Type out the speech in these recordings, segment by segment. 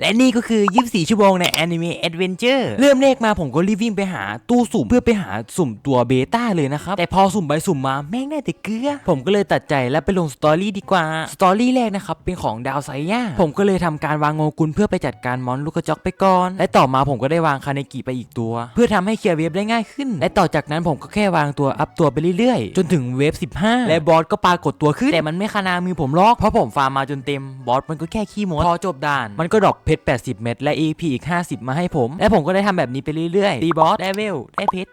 และนี่ก็คือ 24 ชั่วโมงใน Anime Adventure เริ่มแรกมาผมก็รีบวิ่งไปหาตู้สุ่มเพื่อไปหาสุ่มตัวเบต้าเลยนะครับ แต่พอสุ่มไปสุ่มมาแม่งได้แต่เกลือ ผมก็เลยตัดใจแล้วไปลงสตอรี่ดีกว่า สตอรี่แรกนะครับ เป็นของดาวไซย่า ผมก็เลยทำการวางโงกุลเพื่อไปจัดการมอนลูกกระจอกไปก่อน และต่อมาผมก็ได้วางคาเนกิไปอีกตัว เพื่อทำให้เคลียร์เวฟได้ง่ายขึ้น และต่อจากนั้นผมก็แค่วางตัวอัพตัวไปเรื่อยๆ จนถึงเวฟ 15 และบอสก็ปรากฏตัวขึ้นแต่มันไม่คานามือผมหรอกเพราะผมฟาร์มมาจนเต็มบอสมันก็แค่ขี้มดพอจบด่านมันก็ดอกเพชร 80 เม็ดและ EP อีก 50 มาให้ผม และผมก็ได้ทำแบบนี้ไปเรื่อยๆตีบอสได้เวลได้เพชร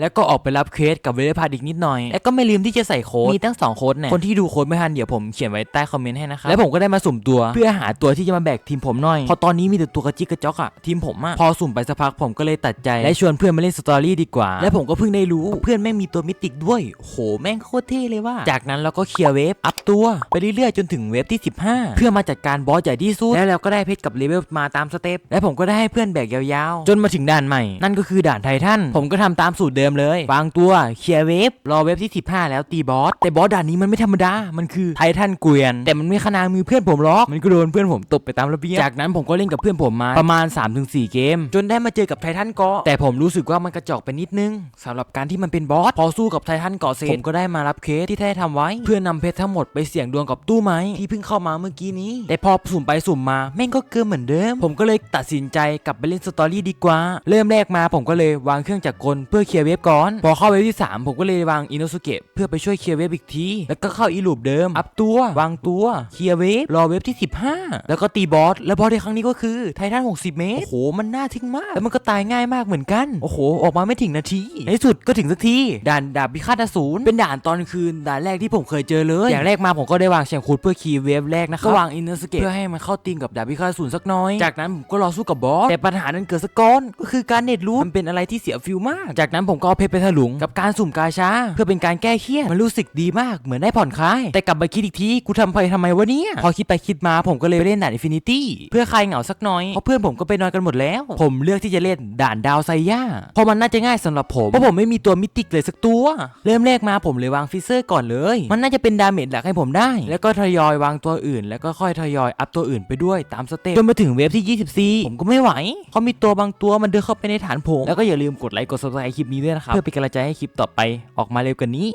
แล้วก็ออกไปรับเควสกับเวลพาดอีกนิดหน่อย แล้วก็ไม่ลืมที่จะใส่โค้ด มีตั้ง2โค้ดเนี่ย คนที่ดูโค้ดไม่ทันเดี๋ยวผมเขียนไว้ใต้คอมเมนต์ให้นะครับ แล้วผมก็ได้มาสุ่มตัวเพื่อหาตัวที่จะมาแบกทีมผมหน่อย พอตอนนี้มีแต่ตัวกระจิกกระจอกอะทีมผมอะพอสุ่มไปสักพักผมก็เลยตัดใจ และชวนเพื่อนมาเล่นสตอรี่ดีกว่า และผมก็เพิ่งได้รู้เพื่อนแม่งมีตัวมิติกด้วยโหแม่งโคตรเท่เลยว่า จากนั้นเราก็เคลียร์เวฟอัพตัวไปเรื่อยๆจนถึงเวฟที่ 15 เพื่อมาจัดการบอสใหญ่ที่สุดแล้วเราก็ได้เพชรกับเลเวลมาตามสเต็ปและผมก็ได้ให้เพื่อนแบกยาวๆ จนมาถึงด่านใหม่ นั่นก็คือด่านไททันผมก็ทำตามสูตรเดิมเลย วางตัวเคลียร์เวฟรอเวฟที่ 15 แล้วตีบอสแต่บอสด่านนี้มันไม่ธรรมดา มันคือไททันเกวียน แต่มันไม่ขนามือเพื่อนผมหรอกมันก็โดนเพื่อนผมตบไปตามระเบียบจากนั้นผมก็เล่นกับเพื่อนผมมาประมาณ 3-4 เกม จนได้มาเจอกับไททันเกาะแต่ผมรู้สึกว่ามันกระจอกไปนิดนึงสำหรับการที่มันเป็นบอสพอสู้กับไททันเกาะเสร็จผมก็ได้มารับเคสที่ได้ทำไว้ เพื่อนำเพชรทั้งหมดไปเสี่ยงดวงกับตู้ไม้ที่เพิ่งเข้ามาเมื่อกี้นี้ แต่พอสุ่มไปสุ่มมาแม่งก็เกินเหมือนเดิมผมก็เลยตัดสินใจกลับไปเล่นสตอรี่ดีกว่า เริ่มแรกมาผมก็เลยวางเครื่องจักรกลเพื่อเคลียร์เวฟก่อน พอเข้าเวฟที่ 3 ผมก็เลยวางอินโนสุเกะเพื่อไปช่วยเคลียร์เวฟอีกที แล้วก็เข้าอีลูปเดิม อัพตัว วางตัว เคลียร์เวฟ รอเวฟที่ 15 แล้วก็ตีบอส และบอสในครั้งนี้ก็คือไททัน60 เมตร โอ้โห มันน่าทึ่งมาก แล้วมันก็ตายง่ายมากเหมือนกัน โอ้โห ออกมาไม่ถึงนาที ในที่สุดก็ถึงสักที ด่านดาบพิฆาตอสูร เป็นด่านตอนคืน ด่านแรกที่ผมเคยเจอเลย อย่างแรกมาผมก็ได้วางเชียงคูดเพื่อคีย์เวฟแรกนะครับก็วางอินเนอร์สเกตเพื่อให้มันเข้าตีมกับดาบพิฆาตอสูรสักหน้อย จากนั้นผมก็รอสู้กับบอส แต่ปัญหานั้นเกิดสกก้อนก็คือการเน็ตรูทมันเป็นอะไรที่เสียฟิลมาก จากนั้นผมก็เอาเพชรไปถลุงกับการสุ่มกาชา เพื่อเป็นการแก้เครียดมันรู้สึกดีมากเหมือนได้ผ่อนคลาย แต่กลับมาคิดอีกทีกูทำไปทำไมวะเนี่ย พอคิดไปคิดมาผมก็เลยไปเล่นด่านอินฟินิตี้เพื่อคลายเหงาสักหน่อยเพราะเพื่อนผมก็ไปนอนกันหมดแล้ว ผมเลือกที่จะเล่นด่านดาวไซย่าเพราะมันน่าจะง่ายสำหรับผมเพราะผมไม่มีตัวมิติกเลยสักตัว เริ่มแรกมาผมเลยวางฟิเซอร์ก่อนเลย มันน่าจะเป็นดาเมจหลักให้ผมได้ แล้วก็ทยอยวางตัวอื่น แล้วก็ค่อยทยอยอัพตัวอื่นไปด้วยตามสเต็ปจนมาถึงเวฟที่ 24 ผมก็ไม่ไหวเขามีตัวบางตัวมันเดินเข้าไปในฐานผมแล้วก็อย่าลืมกดไลค์กด subscribe คลิปนี้ด้วยนะครับ เพื่อเป็นกำลังใจให้คลิปต่อไปออกมาเร็วกว่านี้